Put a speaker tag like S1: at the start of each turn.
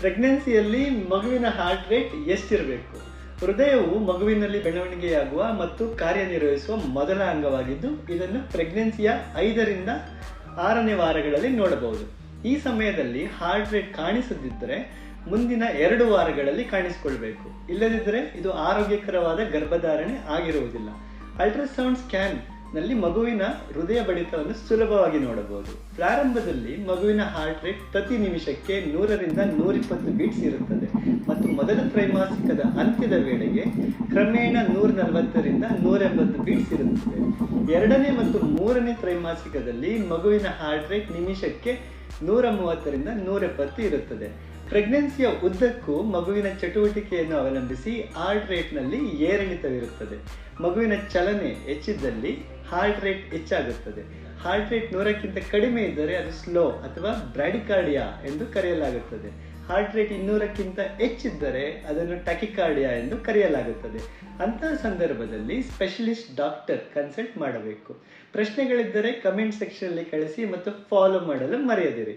S1: ಪ್ರೆಗ್ನೆನ್ಸಿಯಲ್ಲಿ ಮಗುವಿನ heart rate ಎಷ್ಟಿರಬೇಕು? ಹೃದಯವು ಮಗುವಿನಲ್ಲಿ ಬೆಳವಣಿಗೆಯಾಗುವ ಮತ್ತು ಕಾರ್ಯನಿರ್ವಹಿಸುವ ಮೊದಲ ಅಂಗವಾಗಿದ್ದು, ಇದನ್ನು ಪ್ರೆಗ್ನೆನ್ಸಿಯ ಐದರಿಂದ ಆರನೇ ವಾರಗಳಲ್ಲಿ ನೋಡಬಹುದು. ಈ ಸಮಯದಲ್ಲಿ ಹಾರ್ಟ್ ರೇಟ್ ಕಾಣಿಸದಿದ್ದರೆ ಮುಂದಿನ ಎರಡು ವಾರಗಳಲ್ಲಿ ಕಾಣಿಸಿಕೊಳ್ಬೇಕು. ಇಲ್ಲದಿದ್ದರೆ ಇದು ಆರೋಗ್ಯಕರವಾದ ಗರ್ಭಧಾರಣೆ ಆಗಿರುವುದಿಲ್ಲ. ಅಲ್ಟ್ರಾಸೌಂಡ್ ಸ್ಕ್ಯಾನ್ ನಲ್ಲಿ ಮಗುವಿನ ಹೃದಯ ಬಡಿತವನ್ನು ಸುಲಭವಾಗಿ ನೋಡಬಹುದು. ಪ್ರಾರಂಭದಲ್ಲಿ ಮಗುವಿನ ಹಾರ್ಟ್ ರೇಟ್ ಪ್ರತಿ ನಿಮಿಷಕ್ಕೆ ನೂರರಿಂದ ನೂರಿಪ್ಪತ್ತು ಬೀಟ್ಸ್ ಇರುತ್ತದೆ ಮತ್ತು ಮೊದಲ ತ್ರೈಮಾಸಿಕದ ಅಂತ್ಯದ ವೇಳೆಗೆ ಕ್ರಮೇಣ ನೂರ ನಲವತ್ತರಿಂದ ನೂರ ಎಂಬತ್ತು ಬೀಟ್ಸ್ ಇರುತ್ತದೆ. ಎರಡನೇ ಮತ್ತು ಮೂರನೇ ತ್ರೈಮಾಸಿಕದಲ್ಲಿ ಮಗುವಿನ ಹಾರ್ಟ್ ರೇಟ್ ನಿಮಿಷಕ್ಕೆ ನೂರ ಮೂವತ್ತರಿಂದ ನೂರ ಎಪ್ಪತ್ತು ಇರುತ್ತದೆ. ಪ್ರೆಗ್ನೆನ್ಸಿಯ ಉದ್ದಕ್ಕೂ ಮಗುವಿನ ಚಟುವಟಿಕೆಯನ್ನು ಅವಲಂಬಿಸಿ ಹಾರ್ಟ್ ರೇಟ್ನಲ್ಲಿ ಏರಿಳಿತವಿರುತ್ತದೆ. ಮಗುವಿನ ಚಲನೆ ಹೆಚ್ಚಿದ್ದಲ್ಲಿ ಹಾರ್ಟ್ ರೇಟ್ ಹೆಚ್ಚಾಗುತ್ತದೆ. ಹಾರ್ಟ್ ರೇಟ್ ನೂರಕ್ಕಿಂತ ಕಡಿಮೆ ಇದ್ದರೆ ಅದು ಸ್ಲೋ ಅಥವಾ ಬ್ರ್ಯಾಡಿಕಾರ್ಡಿಯಾ ಎಂದು ಕರೆಯಲಾಗುತ್ತದೆ. ಹಾರ್ಟ್ ರೇಟ್ ಇನ್ನೂರಕ್ಕಿಂತ ಹೆಚ್ಚಿದ್ದರೆ ಅದನ್ನು ಟಕಿಕಾರ್ಡಿಯಾ ಎಂದು ಕರೆಯಲಾಗುತ್ತದೆ. ಅಂತಹ ಸಂದರ್ಭದಲ್ಲಿ ಸ್ಪೆಷಲಿಸ್ಟ್ ಡಾಕ್ಟರ್ ಕನ್ಸಲ್ಟ್ ಮಾಡಬೇಕು. ಪ್ರಶ್ನೆಗಳಿದ್ದರೆ ಕಮೆಂಟ್ ಸೆಕ್ಷನಲ್ಲಿ ಕಳಿಸಿ ಮತ್ತು ಫಾಲೋ ಮಾಡಲು ಮರೆಯದಿರಿ.